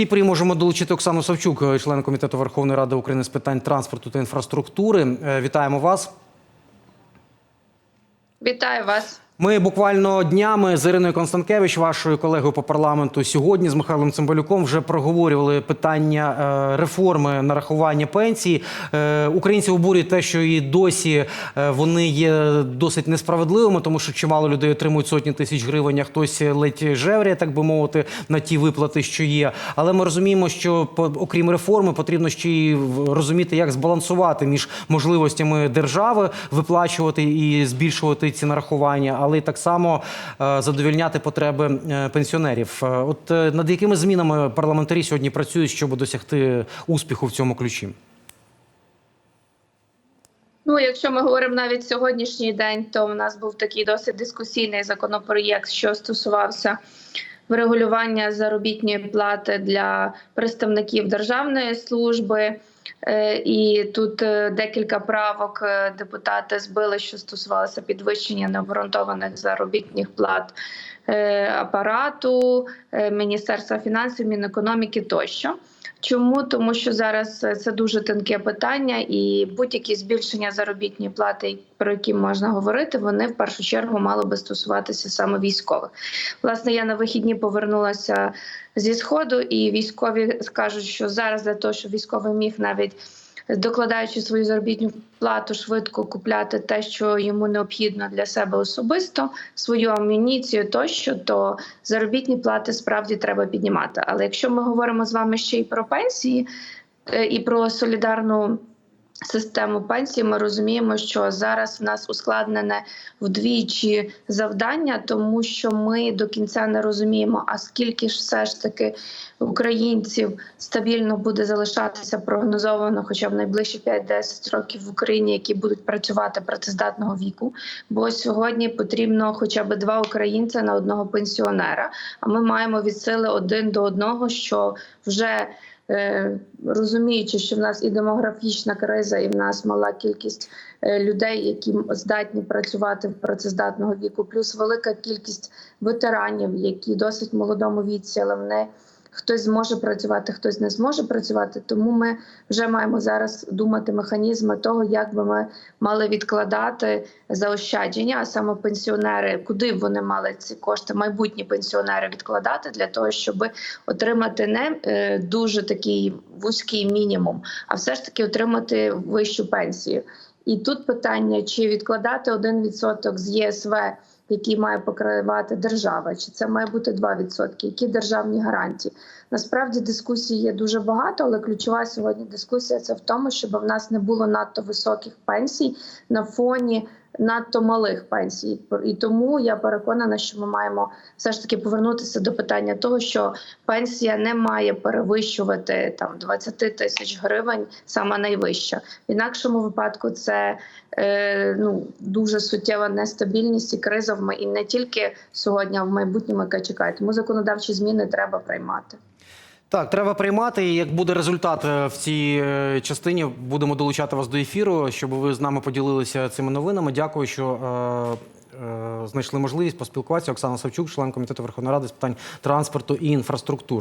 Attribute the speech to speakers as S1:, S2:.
S1: цій порі можемо долучити Оксану Савчук, член комітету Верховної Ради України з питань транспорту та інфраструктури. Е, Вітаємо вас.
S2: Вітаю вас.
S1: Ми буквально днями з Іриною Констанкевич, вашою колегою по парламенту, сьогодні з Михайлом Цимбалюком вже проговорювали питання е, реформи нарахування пенсії. Е, Українці обурюють те, що і досі е, вони є досить несправедливими, тому що чимало людей отримують сотні тисяч гривень, а хтось ледь жевріє, так би мовити, на ті виплати, що є. Але ми розуміємо, що окрім реформи потрібно ще й розуміти, як збалансувати між можливостями держави виплачувати і збільшувати ці нарахування, але й так само е, задовільняти потреби е, пенсіонерів. Е, От над якими змінами парламентарі сьогодні працюють, щоб досягти успіху в цьому ключі?
S2: Ну, якщо ми говоримо навіть сьогоднішній день, то в нас був такий досить дискусійний законопроєкт, що стосувався врегулювання заробітної плати для представників державної служби. Е, І тут е, декілька правок е, депутати збили, що стосувалося підвищення необґрунтованих заробітних плат апарату, е, Міністерства фінансів, Мінекономіки тощо. Чому? Тому що зараз е, це дуже тонке питання, і будь-які збільшення заробітної плати, про які можна говорити, вони в першу чергу мали би стосуватися саме військових. Власне, я на вихідні повернулася зі сходу, і військові скажуть, що зараз для того, щоб військовий міг навіть докладаючи свою заробітну плату, швидко купляти те, що йому необхідно для себе особисто, свою амуніцію тощо, то заробітні плати справді треба піднімати. Але якщо ми говоримо з вами ще й про пенсії е, і про солідарну. Систему пенсії ми розуміємо, що зараз в нас ускладнене вдвічі завдання, тому що ми до кінця не розуміємо, а скільки ж все ж таки українців стабільно буде залишатися прогнозовано, хоча б найближчі 5-10 років в Україні, які будуть працювати працездатного віку. Бо сьогодні потрібно хоча б два українця на одного пенсіонера. А ми маємо від сили один до одного, що вже розуміючи, що в нас і демографічна криза, і в нас мала кількість е, людей, які здатні працювати в працездатного віку, плюс велика кількість ветеранів, які досить молодому віці, але вони хтось зможе працювати, хтось не зможе працювати. Тому ми вже маємо зараз думати механізми того, як би ми мали відкладати заощадження, а саме пенсіонери, куди б вони мали ці кошти, майбутні пенсіонери відкладати для того, щоб отримати не е, дуже такий вузький мінімум, а все ж таки отримати вищу пенсію. І тут питання: чи відкладати 1% з ЄСВ, який має покривати держава, чи це має бути 2%, які державні гарантії? Насправді дискусій є дуже багато, але ключова сьогодні дискусія це в тому, щоб в нас не було надто високих пенсій на фоні надто малих пенсій. І тому я переконана, що ми маємо все ж таки повернутися до питання того, що пенсія не має перевищувати там 20 тисяч гривень, саме найвища. В інакшому випадку це е, ну дуже суттєва нестабільність і криза в і не тільки сьогодні, а в майбутньому, яка чекає. Тому законодавчі зміни треба приймати.
S1: Так, треба приймати. І Як буде результат е, в цій е, частині, будемо долучати вас до ефіру, щоб ви з нами поділилися цими новинами. Дякую, що е, е, знайшли можливість поспілкуватися. Оксана Савчук, член комітету Верховної Ради з питань транспорту і інфраструктури.